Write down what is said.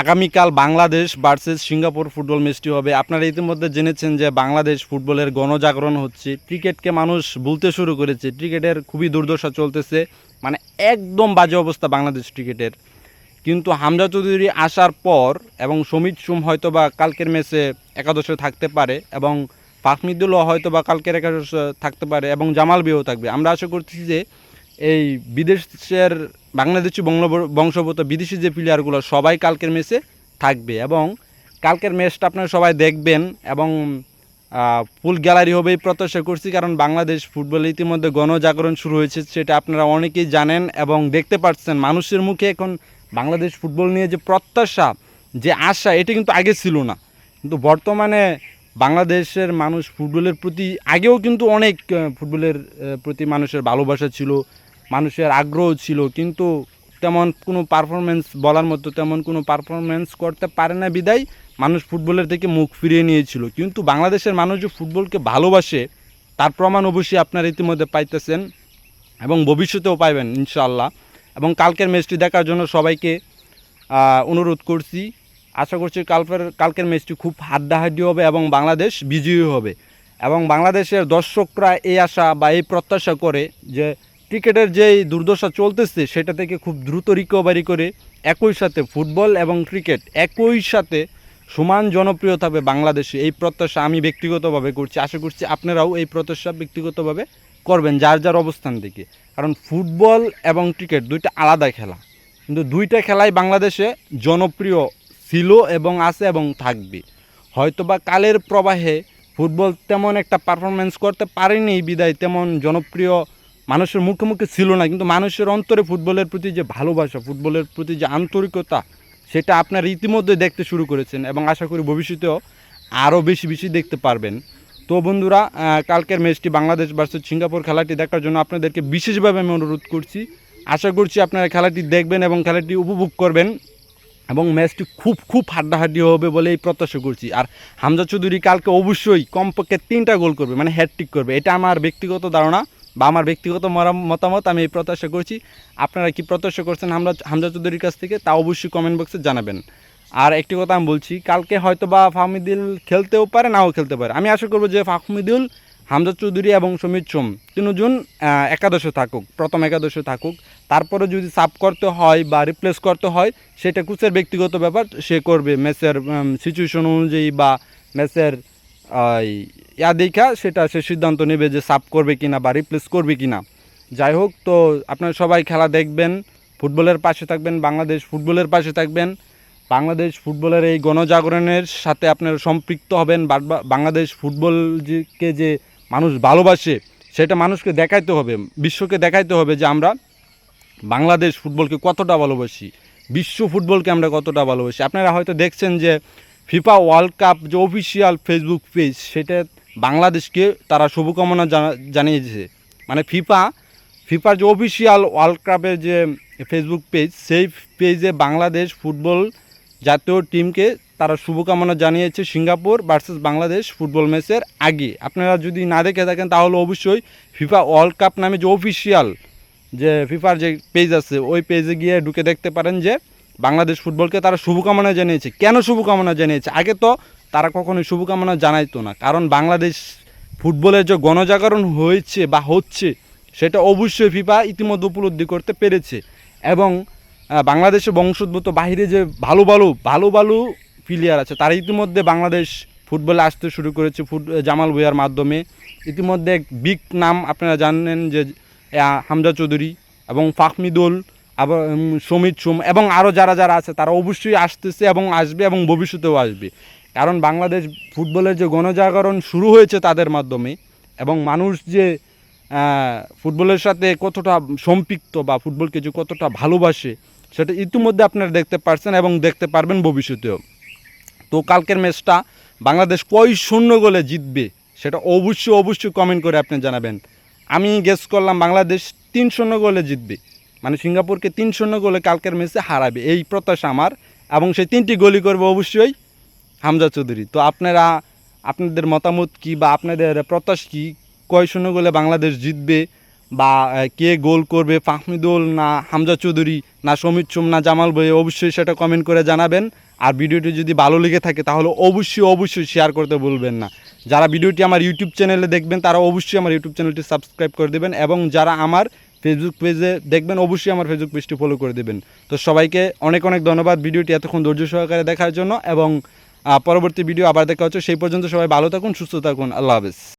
আগামীকাল Bangladesh versus Singapore football ম্যাচটি হবে। আপনারা ইতিমধ্যে জেনেছেন যে বাংলাদেশ ফুটবলের গণজাগরণ হচ্ছে। ক্রিকেটকে মানুষ বলতে শুরু করেছে। ক্রিকেটের খুবই দুর্দশা চলতেছে। মানে একদম বাজে অবস্থা বাংলাদেশ ক্রিকেটের। কিন্তু হামজা চৌধুরী আসার পর এবং সমিত সুম হয়তো বা কালকের ম্যাচে একাদশে থাকতে পারে এবং ফাহমিদুলও হয়তো বা কালকের একাদশে থাকতে পারে এবং জামাল বিও থাকবে। আমরা আশা করছি যে এই বিদেশের বাংলাদেশি বংশ- বংশোদ্ভূত বিদেশি যে প্লেয়ারগুলো সবাই কালকের ম্যাচে থাকবে এবং কালকের ম্যাচটা আপনারা সবাই দেখবেন এবং ফুল গ্যালারি হবে এই প্রত্যাশা করছি কারণ বাংলাদেশ ফুটবলে ইতিমধ্যে গণজাগরণ শুরু হয়েছে, সেটা আপনারা অনেকেই জানেন এবং দেখতে পাচ্ছেন। মানুষের মুখে এখন বাংলাদেশ ফুটবল নিয়ে যে প্রত্যাশা, যে আশা, এটা কিন্তু আগে ছিল না। কিন্তু বর্তমানে বাংলাদেশের মানুষ ফুটবলের প্রতি, আগেও কিন্তু অনেক ফুটবলের প্রতি মানুষের ভালোবাসা ছিল। মানুষের আগ্রহ ছিল, কিন্তু তেমন কোনো পারফরমেন্স বলার মতো, তেমন কোনো পারফরমেন্স করতে পারে না বিদায়। মানুষ ফুটবলের থেকে মুখ ফিরিয়ে নিয়েছিল। কিন্তু বাংলাদেশের মানুষ যে ফুটবলকে ভালোবাসে, তার প্রমাণ অবশ্যই আপনারা ইতিমধ্যে পাইতেছেন এবং ভবিষ্যতেও পাইবেন, ইনশাআল্লাহ। এবং কালকের ম্যাচটি দেখার জন্য সবাইকে অনুরোধ করছি। আশা করছি কালকের কালকের ম্যাচটি খুব হাড্ডাহাড্ডি হবে এবং বাংলাদেশ বিজয়ী হবে। এবং বাংলাদেশের দর্শকরা এই আশা বা এই প্রত্যাশা করে যে ক্রিকেটের যেই দুর্দশা চলতেছে, সেটা থেকে খুব দ্রুত রিকভারি করে একই সাথে ফুটবল এবং ক্রিকেট একই সাথে সমান জনপ্রিয় হবে বাংলাদেশে। এই প্রত্যাশা আমি ব্যক্তিগতভাবে করছি। আশা করছি আপনারাও এই প্রত্যাশা ব্যক্তিগতভাবে করবেন যার যার অবস্থান থেকে। কারণ ফুটবল এবং ক্রিকেট দুইটা আলাদা খেলা। কিন্তু দুইটা খেলাই বাংলাদেশে জনপ্রিয় ছিল এবং আছে এবং থাকবে। হয়তোবা কালের প্রবাহে ফুটবল তেমন একটা পারফরমেন্স করতে পারেনি বিদায়, তেমন জনপ্রিয় মানুষের মুখে মুখে ছিল না, কিন্তু মানুষের অন্তরে ফুটবলের প্রতি যে ভালোবাসা, ফুটবলের প্রতি যে আন্তরিকতা, সেটা আপনারা ইতিমধ্যে দেখতে শুরু করেছেন এবং আশা করি ভবিষ্যতেও আরও বেশি বেশি দেখতে পারবেন। তো বন্ধুরা কালকের ম্যাচটি বাংলাদেশ ভার্সেস সিঙ্গাপুর খেলাটি দেখার জন্য আপনাদেরকে বিশেষভাবে আমি অনুরোধ করছি। আশা করছি আপনারা খেলাটি দেখবেন এবং খেলাটি উপভোগ করবেন এবং ম্যাচটি খুব খুব হাড্ডাহাড্ডি হবে বলে এই প্রত্যাশা করছি। আর হামজা চৌধুরী কালকে অবশ্যই কমপক্ষে তিনটা গোল করবে মানে হ্যাটট্রিক করবে। এটা আমার ব্যক্তিগত ধারণা। বা আমার ব্যক্তিগত মতামত আমি এই প্রত্যাশা করছি। আপনারা কি প্রত্যাশা করছেন হামজা হামজা চৌধুরীর কাছ থেকে, তা অবশ্যই কমেন্ট বক্সে জানাবেন। আর একটি কথা আমি বলছি, কালকে হয়তো বা ফাহমিদুল খেলতেও পারে, নাও খেলতে পারে। আমি আশা করব যে ফাহমিদুল, হামজা চৌধুরী এবং সমিত সোম তিনজন একাদশে থাকুক, প্রথম একাদশে থাকুক। তারপরে যদি সাব করতে হয় বা রিপ্লেস করতে হয়, সেটা কোচের ব্যক্তিগত ব্যাপার, সে করবে ম্যাচের সিচুয়েশন অনুযায়ী বা ম্যাচের ইয়া দেখা সেটা সে সিদ্ধান্ত নেবে যে সাপ করবে কিনা বা রিপ্লেস করবে কিনা। যাই হোক, তো আপনারা সবাই খেলা দেখবেন, ফুটবলের পাশে থাকবেন, বাংলাদেশ ফুটবলের পাশে থাকবেন। বাংলাদেশ ফুটবলের এই গণজাগরণের সাথে আপনারা সম্পৃক্ত হবেন বাংলাদেশ ফুটবলকে যে মানুষ ভালোবাসে, সেটা মানুষকে দেখাইতে হবে, বিশ্বকে দেখাইতে হবে যে আমরা বাংলাদেশ ফুটবলকে কতটা ভালোবাসি, বিশ্ব ফুটবলকে আমরা কতটা ভালোবাসি। আপনারা হয়তো দেখছেন যে ফিফা ওয়ার্ল্ড কাপ যে অফিসিয়াল ফেসবুক পেজ, সেটা বাংলাদেশকে তারা শুভকামনা জানা- জানিয়েছে। মানে ফিফা, ফিফার যে অফিসিয়াল ওয়ার্ল্ড কাপের যে ফেসবুক পেজ, সেই পেজে বাংলাদেশ ফুটবল জাতীয় টিমকে তারা শুভকামনা জানিয়েছে সিঙ্গাপুর ভার্সেস বাংলাদেশ ফুটবল ম্যাচের আগে। আপনারা যদি না দেখে থাকেন, তাহলে অবশ্যই ফিফা ওয়ার্ল্ড কাপ নামে যে অফিসিয়াল যে ফিফার যে পেজ আছে, ওই পেজে গিয়ে ঢুকে দেখতে পারেন যে বাংলাদেশ ফুটবলকে তারা শুভকামনা জানিয়েছে। কেন শুভকামনা জানিয়েছে? আগে তো তারা কখনোই শুভকামনা জানাইতো না। কারণ বাংলাদেশ ফুটবলের যে গণজাগরণ হয়েছে বা হচ্ছে সেটা অবশ্যই ফিফা ইতিমধ্যে উপলব্ধি করতে পেরেছে। এবং আহ, বাংলাদেশের বংশোদ্ভূত বাইরে যে ভালো ভালো ভালো ভালো প্লেয়ার আছে তারা ইতিমধ্যে বাংলাদেশ ফুটবলে আসতে শুরু করেছে ফুট জামাল ভুইয়ার মাধ্যমে। ইতিমধ্যে এক বিগ নাম আপনারা জানেন যে হামজা চৌধুরী এবং ফাহমিদুল আবার সমিত সোম এবং আরও যারা যারা আছে, তারা অবশ্যই আসতেছে এবং আসবে এবং ভবিষ্যতেও আসবে। কারণ বাংলাদেশ ফুটবলের যে গণজাগরণ শুরু হয়েছে তাদের মাধ্যমে এবং মানুষ যে ফুটবলের সাথে কতটা সম্পৃক্ত বা ফুটবলকে যে কতটা ভালোবাসে, সেটা ইতিমধ্যে আপনারা দেখতে পারছেন এবং দেখতে পারবেন ভবিষ্যতেও। তো কালকের ম্যাচটা বাংলাদেশ কয় শূন্য গোলে জিতবে, সেটা অবশ্যই অবশ্যই কমেন্ট করে আপনি জানাবেন। আমি গেস করলাম বাংলাদেশ তিন শূন্য গোলে জিতবে। মানে সিঙ্গাপুরকে তিন শূন্য গোলে কালকের ম্যাচে হারাবে। এই প্রত্যাশা আমার এবং সেই তিনটি গোলই করবে অবশ্যই হামজা চৌধুরী। তো আপনারা, আপনাদের মতামত কি বা আপনাদের প্রত্যাশা কি? কয় শূন্য গোলে বাংলাদেশ জিতবে বা কে গোল করবে? ফাহমিদুল না হামজা চৌধুরী না সমিত সোম না জামাল বই অবশ্যই সেটা কমেন্ট করে জানাবেন। আর ভিডিওটি যদি ভালো লেগে থাকে তাহলে অবশ্যই অবশ্যই শেয়ার করতে ভুলবেন না। যারা ভিডিওটি আমার ইউটিউব চ্যানেলে দেখবেন তারা অবশ্যই আমার ইউটিউব চ্যানেলটি সাবস্ক্রাইব করে দেবেন এবং যারা আমার ফেসবুক পেজে দেখবেন, অবশ্যই আমার ফেসবুক পেজটি ফলো করে দেবেন। তো সবাইকে অনেক অনেক ধন্যবাদ ভিডিওটি এতক্ষণ ধৈর্য সহকারে দেখার জন্য এবং পরবর্তী ভিডিও আবার দেখা হচ্ছে। সেই পর্যন্ত সবাই ভালো থাকুন, সুস্থ থাকুন। আল্লাহ হাফেজ।